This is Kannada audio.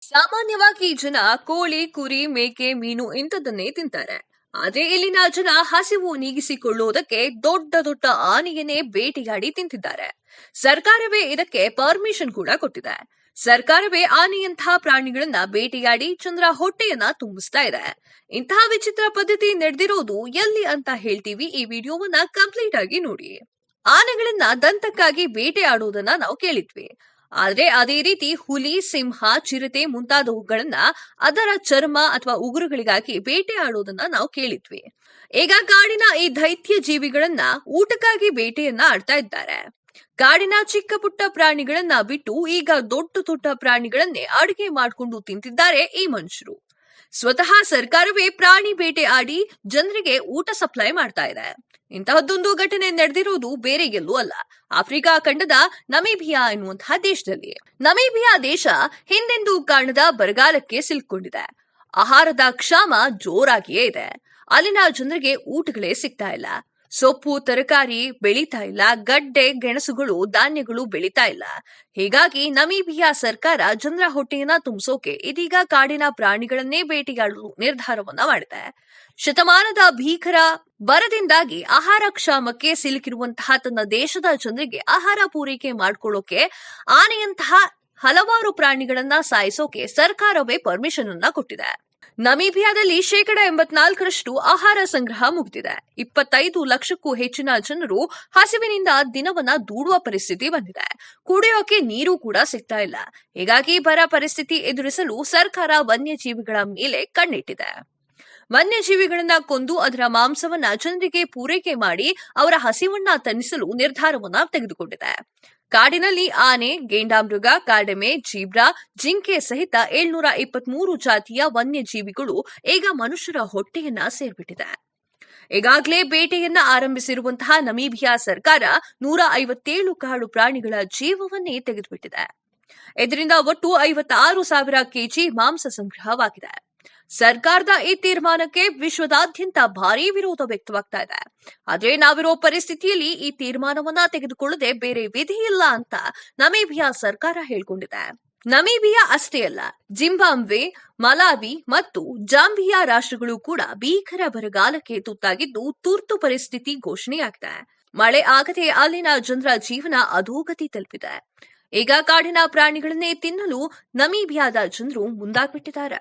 ಸಾಮಾನ್ಯವಾಗಿ ಜನ ಕೋಳಿ, ಕುರಿ, ಮೇಕೆ, ಮೀನು ಇಂಥದ್ದನ್ನೇ ತಿಂತಾರೆ. ಆದ್ರೆ ಇಲ್ಲಿನ ಜನ ಹಸಿವು ನೀಗಿಸಿಕೊಳ್ಳುವುದಕ್ಕೆ ದೊಡ್ಡ ದೊಡ್ಡ ಆನೆಯನ್ನೇ ಬೇಟೆಯಾಡಿ ತಿಂತಿದ್ದಾರೆ. ಸರ್ಕಾರವೇ ಇದಕ್ಕೆ ಪರ್ಮಿಷನ್ ಕೂಡ ಕೊಟ್ಟಿದೆ. ಸರ್ಕಾರವೇ ಆನೆಯಂತಹ ಪ್ರಾಣಿಗಳನ್ನ ಬೇಟೆಯಾಡಿ ಚಂದ್ರ ಹೊಟ್ಟೆಯನ್ನ ತುಂಬಿಸ್ತಾ ಇದೆ. ಇಂತಹ ವಿಚಿತ್ರ ಪದ್ಧತಿ ನಡೆದಿರೋದು ಎಲ್ಲಿ ಅಂತ ಹೇಳ್ತೀವಿ ಈ ವಿಡಿಯೋವನ್ನ ಕಂಪ್ಲೀಟ್ ಆಗಿ ನೋಡಿ. ಆನೆಗಳನ್ನ ದಂತಕ್ಕಾಗಿ ಬೇಟೆಯಾಡುವುದನ್ನ ನಾವು ಕೇಳಿದ್ವಿ. ಆದ್ರೆ ಅದೇ ರೀತಿ ಹುಲಿ, ಸಿಂಹ, ಚಿರತೆ ಮುಂತಾದವುಗಳನ್ನ ಅದರ ಚರ್ಮ ಅಥವಾ ಉಗುರುಗಳಿಗಾಗಿ ಬೇಟೆಯಾಡುವುದನ್ನ ನಾವು ಕೇಳಿದ್ವಿ. ಈಗ ಕಾಡಿನ ಈ ದೈತ್ಯ ಜೀವಿಗಳನ್ನ ಊಟಕ್ಕಾಗಿ ಬೇಟೆಯನ್ನ ಆಡ್ತಾ ಇದ್ದಾರೆ. ಕಾಡಿನ ಚಿಕ್ಕ ಪುಟ್ಟ ಪ್ರಾಣಿಗಳನ್ನ ಬಿಟ್ಟು ಈಗ ದೊಡ್ಡ ದೊಡ್ಡ ಪ್ರಾಣಿಗಳನ್ನೇ ಅಡುಗೆ ಮಾಡಿಕೊಂಡು ತಿಂತಿದ್ದಾರೆ ಈ ಮನುಷ್ಯರು. ಸ್ವತಃ ಸರ್ಕಾರವೇ ಪ್ರಾಣಿ ಬೇಟೆ ಆಡಿ ಜನರಿಗೆ ಊಟ ಸಪ್ಲೈ ಮಾಡ್ತಾ ಇದೆ. ಇಂತಹದ್ದೊಂದು ಘಟನೆ ನಡೆದಿರುವುದು ಬೇರೆ ಎಲ್ಲೂ ಅಲ್ಲ. ಆಫ್ರಿಕಾ ಖಂಡದ ನಮೀಬಿಯಾ ಎನ್ನುವಂತಹ ದೇಶದಲ್ಲಿ. ನಮೀಬಿಯಾ ದೇಶ ಹಿಂದೆಂದೂ ಕಾಣದ ಬರಗಾಲಕ್ಕೆ ಸಿಲುಕೊಂಡಿದೆ. ಆಹಾರದ ಕ್ಷಾಮ ಜೋರಾಗಿಯೇ ಇದೆ. ಅಲ್ಲಿನ ಜನರಿಗೆ ಊಟಗಳೇ ಸಿಗ್ತಾ ಇಲ್ಲ. ಸೊಪ್ಪು, ತರಕಾರಿ ಬೆಳೀತಾ ಇಲ್ಲ, ಗಡ್ಡೆ, ಗೆಣಸುಗಳು, ಧಾನ್ಯಗಳು ಬೆಳೀತಾ ಇಲ್ಲ. ಹೀಗಾಗಿ ನಮೀಬಿಯಾ ಸರ್ಕಾರ ಜನರ ಹೊಟ್ಟೆಯನ್ನ ತುಂಬಿಸೋಕೆ ಇದೀಗ ಕಾಡಿನ ಪ್ರಾಣಿಗಳನ್ನೇ ಬೇಟೆಯಾಡಲು ನಿರ್ಧಾರವನ್ನ ಮಾಡಿದೆ. ಶತಮಾನದ ಭೀಕರ ಬರದಿಂದಾಗಿ ಆಹಾರ ಕ್ಷಾಮಕ್ಕೆ ಸಿಲುಕಿರುವಂತಹ ತನ್ನ ದೇಶದ ಜನರಿಗೆ ಆಹಾರ ಪೂರೈಕೆ ಮಾಡಿಕೊಳ್ಳೋಕೆ ಆನೆಯಂತಹ ಹಲವಾರು ಪ್ರಾಣಿಗಳನ್ನ ಸಾಯಿಸೋಕೆ ಸರ್ಕಾರವೇ ಪರ್ಮಿಷನ್ ಅನ್ನ ಕೊಟ್ಟಿದೆ. ನಮೀಬಿಯಾದಲ್ಲಿ ಶೇಕಡ ಎಂಬತ್ನಾಲ್ಕರಷ್ಟು ಆಹಾರ ಸಂಗ್ರಹ ಮುಗಿದಿದೆ. ಇಪ್ಪತ್ತೈದು ಲಕ್ಷಕ್ಕೂ ಹೆಚ್ಚಿನ ಜನರು ಹಸಿವಿನಿಂದ ದಿನವನ್ನ ದೂಡುವ ಪರಿಸ್ಥಿತಿ ಬಂದಿದೆ. ಕುಡಿಯೋಕೆ ನೀರು ಕೂಡ ಸಿಗ್ತಾ ಇಲ್ಲ. ಹೀಗಾಗಿ ಬರ ಪರಿಸ್ಥಿತಿ ಎದುರಿಸಲು ಸರ್ಕಾರ ವನ್ಯಜೀವಿಗಳ ಮೇಲೆ ಕಣ್ಣಿಟ್ಟಿದೆ. ವನ್ಯಜೀವಿಗಳನ್ನ ಕೊಂದು ಅದರ ಮಾಂಸವನ್ನ ಜನರಿಗೆ ಪೂರೈಕೆ ಮಾಡಿ ಅವರ ಹಸಿವನ್ನ ತಣಿಸಲು ನಿರ್ಧಾರವನ್ನ ತೆಗೆದುಕೊಂಡಿದೆ. ಕಾಡಿನಲ್ಲಿ ಆನೆ ಗೇಂಡಾಮೃಗ ಕಾಡೆಮೆ, ಜೀಬ್ರಾ, ಜಿಂಕೆ ಸಹಿತ ಏಳ್ನೂರ ಇಪ್ಪತ್ಮೂರು ಜಾತಿಯ ವನ್ಯಜೀವಿಗಳು ಈಗ ಮನುಷ್ಯರ ಹೊಟ್ಟೆಯನ್ನ ಸೇರ್ಬಿಟ್ಟಿದೆ. ಈಗಾಗಲೇ ಬೇಟೆಯನ್ನ ಆರಂಭಿಸಿರುವಂತಹ ನಮೀಬಿಯಾ ಸರ್ಕಾರ ನೂರ ಐವತ್ತೇಳು ಕಾಡು ಪ್ರಾಣಿಗಳ ಜೀವವನ್ನೇ ತೆಗೆದುಬಿಟ್ಟಿದೆ. ಇದರಿಂದ ಒಟ್ಟು ಐವತ್ತಾರು ಸಾವಿರ ಕೆಜಿ ಮಾಂಸ ಸಂಗ್ರಹವಾಗಿದೆ. ಸರ್ಕಾರದ ಈ ತೀರ್ಮಾನಕ್ಕೆ ವಿಶ್ವದಾದ್ಯಂತ ಭಾರೀ ವಿರೋಧ ವ್ಯಕ್ತವಾಗ್ತಾ ಇದೆ. ಆದ್ರೆ ನಾವಿರೋ ಪರಿಸ್ಥಿತಿಯಲ್ಲಿ ಈ ತೀರ್ಮಾನವನ್ನ ತೆಗೆದುಕೊಳ್ಳದೆ ಬೇರೆ ವಿಧಿ ಇಲ್ಲ ಅಂತ ನಮೀಬಿಯಾ ಸರ್ಕಾರ ಹೇಳ್ಕೊಂಡಿದೆ. ನಮೀಬಿಯಾ ಅಷ್ಟೇ ಅಲ್ಲ, ಜಿಂಬಾಬ್ವೆ, ಮಲಾವಿ ಮತ್ತು ಜಾಂಬಿಯಾ ರಾಷ್ಟ್ರಗಳು ಕೂಡ ಭೀಕರ ಬರಗಾಲಕ್ಕೆ ತುತ್ತಾಗಿದ್ದು ತುರ್ತು ಪರಿಸ್ಥಿತಿ ಘೋಷಣೆಯಾಗಿದೆ. ಮಳೆ ಆಗದೆ ಅಲ್ಲಿನ ಜನರ ಜೀವನ ಅಧೋಗತಿ ತಲುಪಿದೆ. ಈಗ ಕಾಡಿನ ಪ್ರಾಣಿಗಳನ್ನೇ ತಿನ್ನಲು ನಮೀಬಿಯಾದ ಜನರು ಮುಂದಾಗ್ಬಿಟ್ಟಿದ್ದಾರೆ.